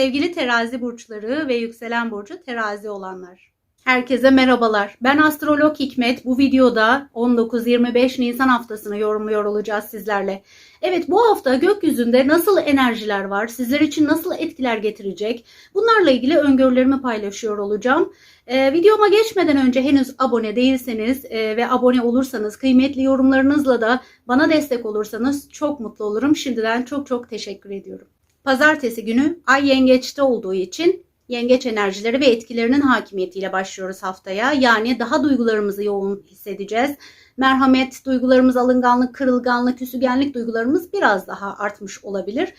Sevgili terazi burçları ve yükselen burcu terazi olanlar. Herkese merhabalar. Ben astrolog Hikmet. Bu videoda 19-25 Nisan haftasını yorumluyor olacağız sizlerle. Evet bu hafta gökyüzünde nasıl enerjiler var? Sizler için nasıl etkiler getirecek? Bunlarla ilgili öngörülerimi paylaşıyor olacağım. Ee, videoma geçmeden önce henüz abone değilseniz e, ve abone olursanız kıymetli yorumlarınızla da bana destek olursanız çok mutlu olurum. Şimdiden çok çok teşekkür ediyorum. Pazartesi günü Ay Yengeç'te olduğu için yengeç enerjileri ve etkilerinin hakimiyetiyle başlıyoruz haftaya. Yani daha duygularımızı yoğun hissedeceğiz. Merhamet, duygularımız, alınganlık, kırılganlık, küsügenlik duygularımız biraz daha artmış olabilir.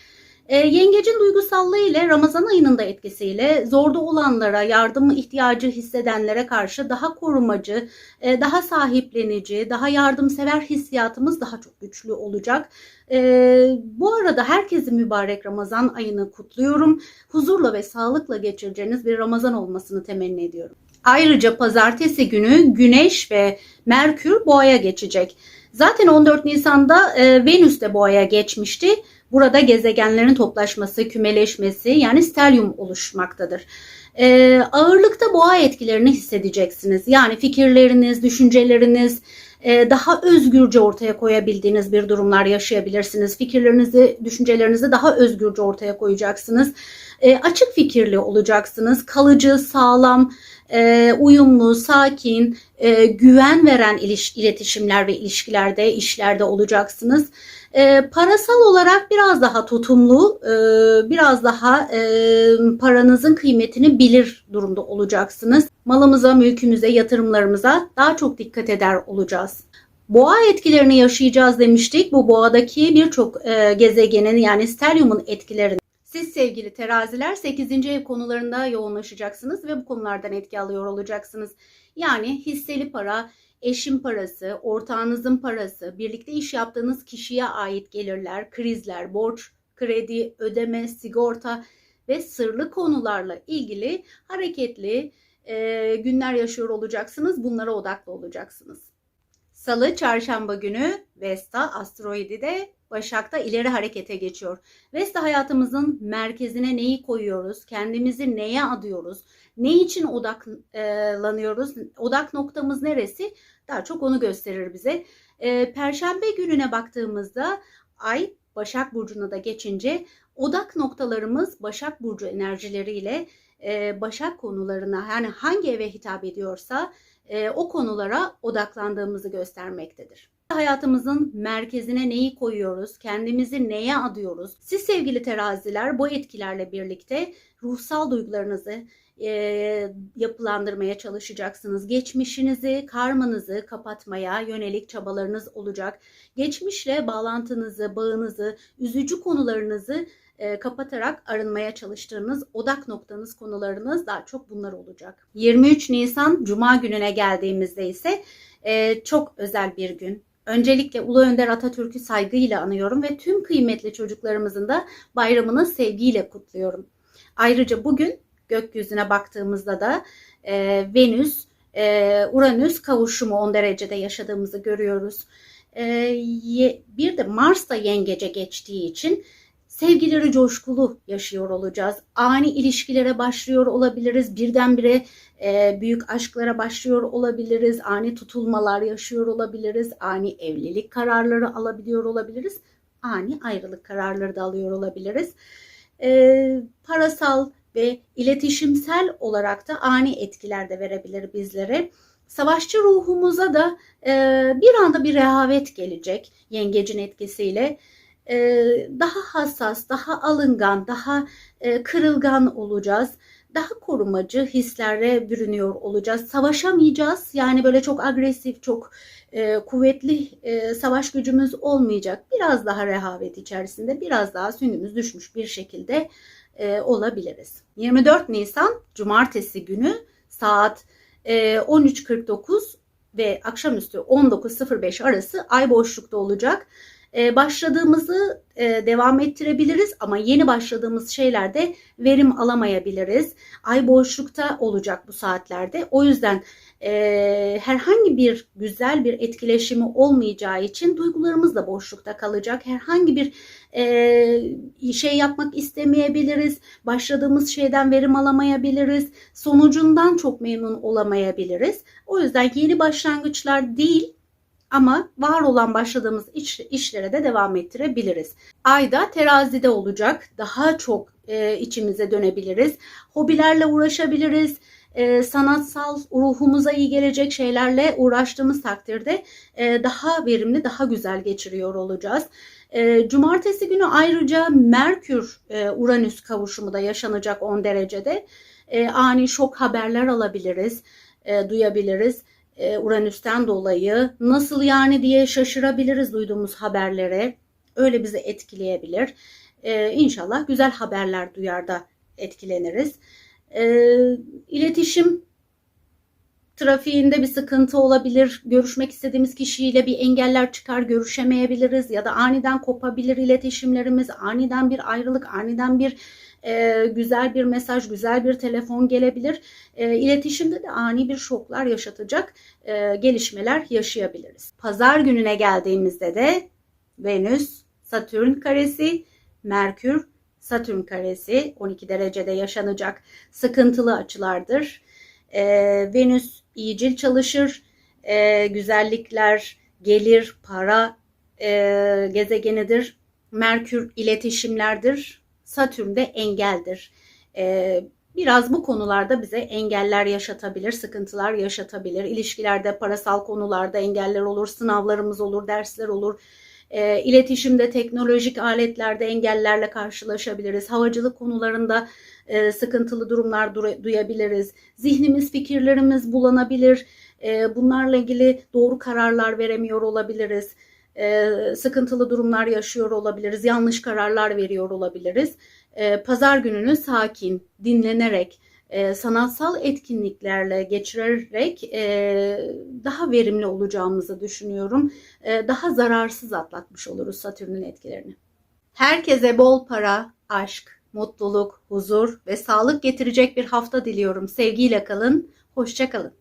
E, yengecin duygusallığı ile Ramazan ayının da etkisiyle zorda olanlara, yardım ihtiyacı hissedenlere karşı daha korumacı, e, daha sahiplenici, daha yardımsever hissiyatımız daha çok güçlü olacak. E, bu arada herkesin mübarek Ramazan ayını kutluyorum. Huzurla ve sağlıkla geçireceğiniz bir Ramazan olmasını temenni ediyorum. Ayrıca pazartesi günü Güneş ve Merkür boğaya geçecek. Zaten 14 Nisan'da e, Venüs de boğaya geçmişti. Burada gezegenlerin toplaşması, kümeleşmesi yani stelyum oluşmaktadır. E, ağırlıkta boğa etkilerini hissedeceksiniz. Yani fikirleriniz, düşünceleriniz e, daha özgürce ortaya koyabildiğiniz bir durumlar yaşayabilirsiniz. Fikirlerinizi, düşüncelerinizi daha özgürce ortaya koyacaksınız. E, açık fikirli olacaksınız. Kalıcı, sağlam, e, uyumlu, sakin, e, güven veren iliş, iletişimler ve ilişkilerde, işlerde olacaksınız. E, parasal olarak biraz daha tutumlu, e, biraz daha e, paranızın kıymetini bilir durumda olacaksınız. Malımıza, mülkümüze, yatırımlarımıza daha çok dikkat eder olacağız. Boğa etkilerini yaşayacağız demiştik. Bu boğadaki birçok e, gezegenin yani stelyumun etkilerini siz sevgili teraziler 8. ev konularında yoğunlaşacaksınız ve bu konulardan etki alıyor olacaksınız. Yani hisseli para, eşin parası, ortağınızın parası, birlikte iş yaptığınız kişiye ait gelirler, krizler, borç, kredi, ödeme, sigorta ve sırlı konularla ilgili hareketli e, günler yaşıyor olacaksınız. Bunlara odaklı olacaksınız. Salı, çarşamba günü Vesta asteroidi de Başak'ta ileri harekete geçiyor. Vesta hayatımızın merkezine neyi koyuyoruz? Kendimizi neye adıyoruz? Ne için odaklanıyoruz? Odak noktamız neresi? Daha çok onu gösterir bize. Ee, Perşembe gününe baktığımızda Ay Başak Burcu'na da geçince odak noktalarımız Başak Burcu enerjileriyle e, Başak konularına yani hangi eve hitap ediyorsa e, o konulara odaklandığımızı göstermektedir hayatımızın merkezine neyi koyuyoruz, kendimizi neye adıyoruz? Siz sevgili teraziler bu etkilerle birlikte ruhsal duygularınızı e, yapılandırmaya çalışacaksınız. Geçmişinizi, karmanızı kapatmaya yönelik çabalarınız olacak. Geçmişle bağlantınızı, bağınızı, üzücü konularınızı e, kapatarak arınmaya çalıştığınız odak noktanız konularınız daha çok bunlar olacak. 23 Nisan Cuma gününe geldiğimizde ise e, çok özel bir gün. Öncelikle Ulu Önder Atatürk'ü saygıyla anıyorum ve tüm kıymetli çocuklarımızın da bayramını sevgiyle kutluyorum. Ayrıca bugün gökyüzüne baktığımızda da e, Venüs, e, Uranüs kavuşumu 10 derecede yaşadığımızı görüyoruz. E, bir de Mars da yengece geçtiği için sevgileri coşkulu yaşıyor olacağız. Ani ilişkilere başlıyor olabiliriz. Birdenbire e, büyük aşklara başlıyor olabiliriz. Ani tutulmalar yaşıyor olabiliriz. Ani evlilik kararları alabiliyor olabiliriz. Ani ayrılık kararları da alıyor olabiliriz. E, parasal ve iletişimsel olarak da ani etkiler de verebilir bizlere. Savaşçı ruhumuza da e, bir anda bir rehavet gelecek yengecin etkisiyle daha hassas, daha alıngan, daha kırılgan olacağız. Daha korumacı hislere bürünüyor olacağız. Savaşamayacağız. Yani böyle çok agresif, çok kuvvetli savaş gücümüz olmayacak. Biraz daha rehavet içerisinde, biraz daha süngümüz düşmüş bir şekilde olabiliriz. 24 Nisan Cumartesi günü saat 13.49 ve akşamüstü 19.05 arası ay boşlukta olacak. E, başladığımızı e, devam ettirebiliriz ama yeni başladığımız şeylerde verim alamayabiliriz. Ay boşlukta olacak bu saatlerde. O yüzden e, herhangi bir güzel bir etkileşimi olmayacağı için duygularımız da boşlukta kalacak. Herhangi bir e, şey yapmak istemeyebiliriz. Başladığımız şeyden verim alamayabiliriz. Sonucundan çok memnun olamayabiliriz. O yüzden yeni başlangıçlar değil ama var olan başladığımız iş, işlere de devam ettirebiliriz. Ayda terazide olacak. Daha çok e, içimize dönebiliriz. Hobilerle uğraşabiliriz. E, sanatsal ruhumuza iyi gelecek şeylerle uğraştığımız takdirde e, daha verimli, daha güzel geçiriyor olacağız. E, cumartesi günü ayrıca Merkür e, kavuşumu da yaşanacak 10 derecede. E, ani şok haberler alabiliriz, e, duyabiliriz. E, Uranüs'ten dolayı nasıl yani diye şaşırabiliriz duyduğumuz haberlere. Öyle bizi etkileyebilir. E, inşallah güzel haberler duyar da etkileniriz. E, iletişim trafiğinde bir sıkıntı olabilir. Görüşmek istediğimiz kişiyle bir engeller çıkar, görüşemeyebiliriz ya da aniden kopabilir iletişimlerimiz, aniden bir ayrılık, aniden bir e, güzel bir mesaj, güzel bir telefon gelebilir. E, iletişimde de ani bir şoklar yaşatacak e, gelişmeler yaşayabiliriz. Pazar gününe geldiğimizde de Venüs, Satürn karesi, Merkür, Satürn karesi 12 derecede yaşanacak sıkıntılı açılardır. E, Venüs iyicil çalışır, e, güzellikler, gelir, para e, gezegenidir. Merkür iletişimlerdir, Satürn de engeldir. E, biraz bu konularda bize engeller yaşatabilir, sıkıntılar yaşatabilir. İlişkilerde, parasal konularda engeller olur, sınavlarımız olur, dersler olur. E, iletişimde, teknolojik aletlerde engellerle karşılaşabiliriz. Havacılık konularında e, sıkıntılı durumlar duyabiliriz. Zihnimiz, fikirlerimiz bulanabilir. E, bunlarla ilgili doğru kararlar veremiyor olabiliriz. E, sıkıntılı durumlar yaşıyor olabiliriz. Yanlış kararlar veriyor olabiliriz. E, Pazar gününü sakin, dinlenerek, e, sanatsal etkinliklerle geçirerek e, daha verimli olacağımızı düşünüyorum. E, daha zararsız atlatmış oluruz Satürn'ün etkilerini. Herkese bol para, aşk, mutluluk, huzur ve sağlık getirecek bir hafta diliyorum. Sevgiyle kalın, hoşça kalın.